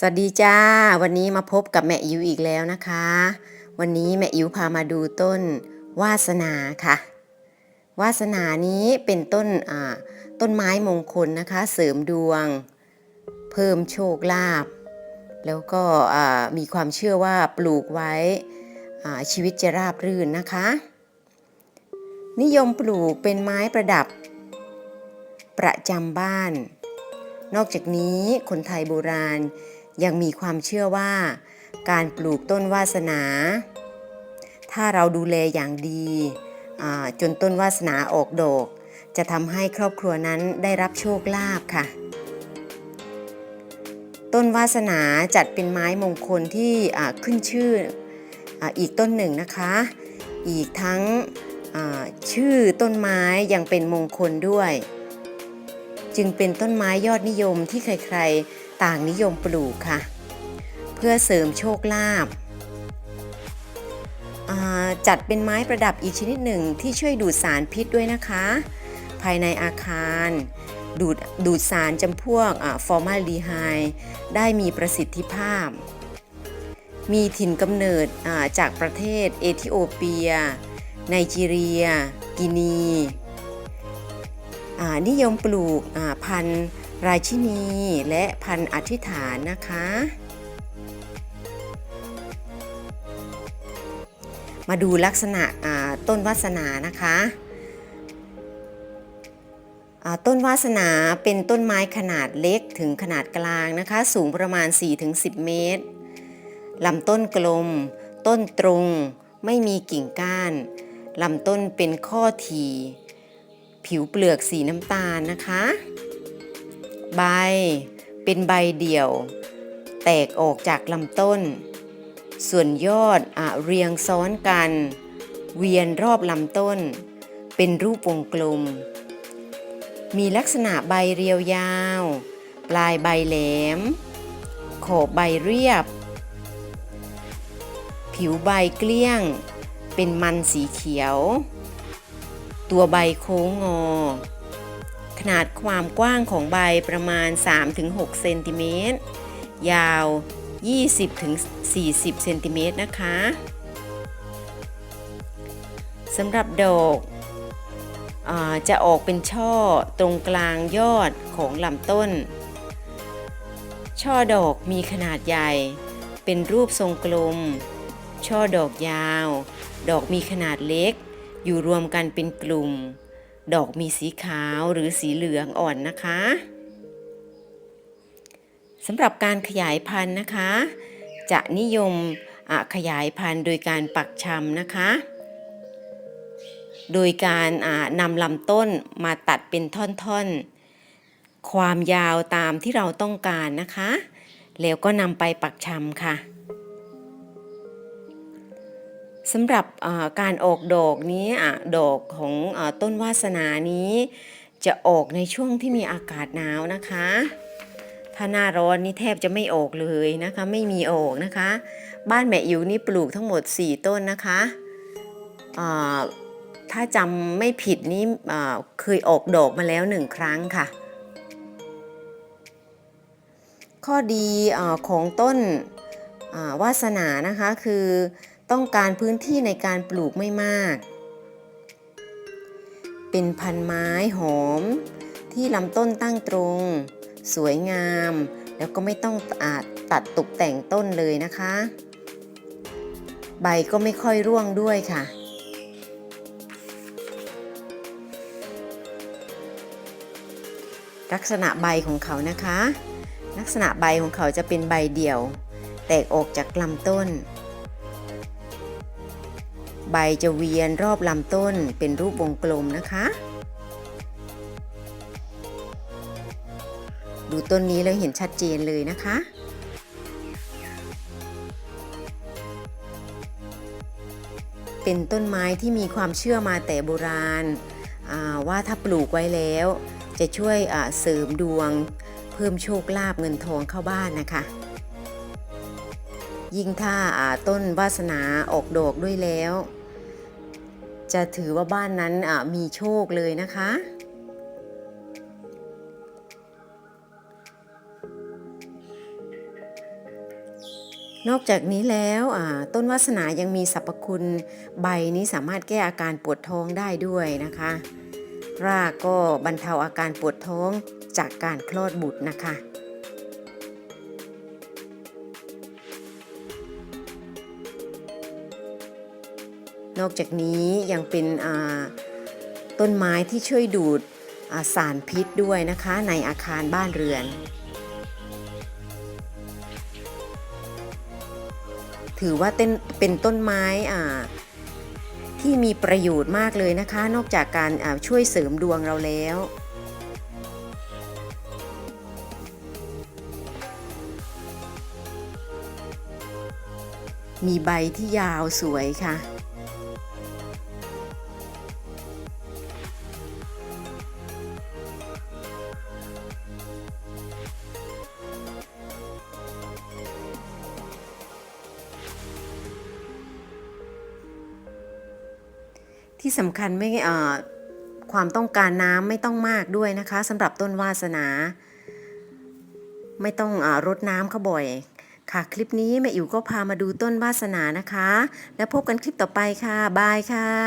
สวัสดีจ้า วันนี้มาพบกับแม่อิ๋วอีกแล้วนะคะ วันนี้แม่อิ๋วพามาดูต้นวาสนาค่ะ วาสนานี้เป็นต้นต้นไม้มงคลนะคะ เสริมดวง เพิ่มโชคลาภแล้วก็มีความเชื่อว่าปลูกไว้ชีวิตจะราบรื่นนะคะ นิยมปลูกเป็นไม้ประดับ ประจำบ้านนอกจากนี้คนไทยโบราณ ยังมีความเชื่อว่า การปลูกต้นวาสนา ถ้าเราดูแลอย่างดีจนต้นวาสนาออกดอก จะทำให้ครอบครัวนั้นได้รับโชคลาภค่ะ ต้นวาสนาจัดเป็นไม้มงคลที่ขึ้นชื่อออีกต้นหนึ่งนะคะ อีกทั้งชื่อต้นไม้ยังเป็นมงคลด้วย จึงเป็นต้นไม้ยอดนิยมที่ใครๆ ต่างนิยมปลูกค่ะ เพื่อเสริมโชคลาภาจัดเป็นไม้ประดับอีกชนิดหนึ่งที่ช่วยดูดสารพิษด้วยนะคะ ภายในอาคาร ดูดดูดสารจำพวกฟอร์มาลดีไฮได้มีประสิทธิภาพ มีถิ่นกำเนิดจากประเทศเอธิโอเปีย ไนจีเรีย กินีนิยมปลูกพันธุ์ ราชินีและพันอธิษฐานนะคะ มาดูลักษณะต้นวาสนานะคะต้นวาสนาเป็นต้นไม้ขนาดเล็กถึงขนาดกลางนะคะ สูงประมาณ 4-10 เมตรลำต้นกลม ต้นตรง ไม่มีกิ่งก้านลำต้นเป็นข้อถีผิวเปลือกสีน้ำตาลนะคะ ใบ เป็นใบเดี่ยว แตกออกจากลำต้น ส่วนยอดอะเรียงซ้อนกัน เวียนรอบลำต้น เป็นรูปวงกลม มีลักษณะใบเรียวยาว ปลายใบแหลม ขอบใบเรียบ ผิวใบเกลี้ยง เป็นมันสีเขียว ตัวใบโค้งงอ ขนาดความกว้างของใบประมาณ 3-6 เซนติเมตร ยาว 20-40 เซนติเมตรนะคะสำหรับดอกอจะออกเป็นช่อตรงกลางยอดของลำต้น ช่อดอกมีขนาดใหญ่ เป็นรูปทรงกลม ช่อดอกยาว ดอกมีขนาดเล็ก อยู่รวมกันเป็นกลุ่ม ดอกมีสีขาวหรือสีเหลืองอ่อนนะคะสำหรับการขยายพันธุ์นะคะ จะนิยมขยายพันธุ์โดยการปักชำนะคะ โดยการนำลำต้นมาตัดเป็นท่อนๆ ความยาวตามที่เราต้องการนะคะ แล้วก็นำไปปักชำค่ะ สำหรับการออกดอกนี้ดอกของอต้นวาสนานี้ จะออกในช่วงที่มีอากาศหนาวนะคะ ถ้าหน้าร้อนนี่แทบจะไม่ออกเลยนะคะ ไม่มีออกนะคะ บ้านแม่อิ๋วนี่ปลูกทั้งหมด 4 ต้นนะคะถ้าจำไม่ผิดนี่เคยออกดอกมาแล้วหนึ่งครั้งค่ะ ข้อดีอของต้นวาสนานะคะคือ ต้องการพื้นที่ในการปลูกไม่มาก เป็นพันไม้หอม ที่ลำต้นตั้งตรง สวยงาม แล้วก็ไม่ต้องอาจตัดตกแต่งต้นเลยนะคะ ใบก็ไม่ค่อยร่วงด้วยค่ะ ลักษณะใบของเขานะคะ ลักษณะใบของเขาจะเป็นใบเดี่ยว แตกออกจากลำต้น ใบจะเวียนรอบลำต้นเป็นรูปวงกลมนะคะ ดูต้นนี้แล้วเห็นชัดเจนเลยนะคะเป็นต้นไม้ที่มีความเชื่อมาแต่โบราณว่าถ้าปลูกไว้แล้ว จะช่วยเสริมดวง เพิ่มโชคลาภเงินทองเข้าบ้านนะคะ ยิ่งถ้าอ่าต้นวาสนาออกดอกด้วยแล้ว จะถือว่าบ้านนั้นมีโชคเลยนะคะ นอกจากนี้แล้วต้นวาสนายังมีสรรพคุณใบนี้สามารถแก้อาการปวดท้องได้ด้วยนะคะ รากก็บรรเทาอาการปวดท้องจากการคลอดบุตรนะคะ นอกจากนี้ยังเป็นต้นไม้ที่ช่วยดูดาสารพิษด้วยนะคะในอาคารบ้านเรือน ถือว่าเป็นเป็นต้นไม้ที่มีประโยชน์มากเลยนะคะ นอกจากการาช่วยเสริมดวงเราแล้วมีใบที่ยาวสวยค่ะ ที่สำคัญไม่ความต้องการน้ำไม่ต้องมากด้วยนะคะสำหรับต้นวาสนา ไม่ต้องอรดน้ำเขาบ่อย ค่ะคลิปนี้แม่อิ๋วก็พามาดูต้นวาสนานะคะ แล้วพบกันคลิปต่อไปค่ะ บายค่ะ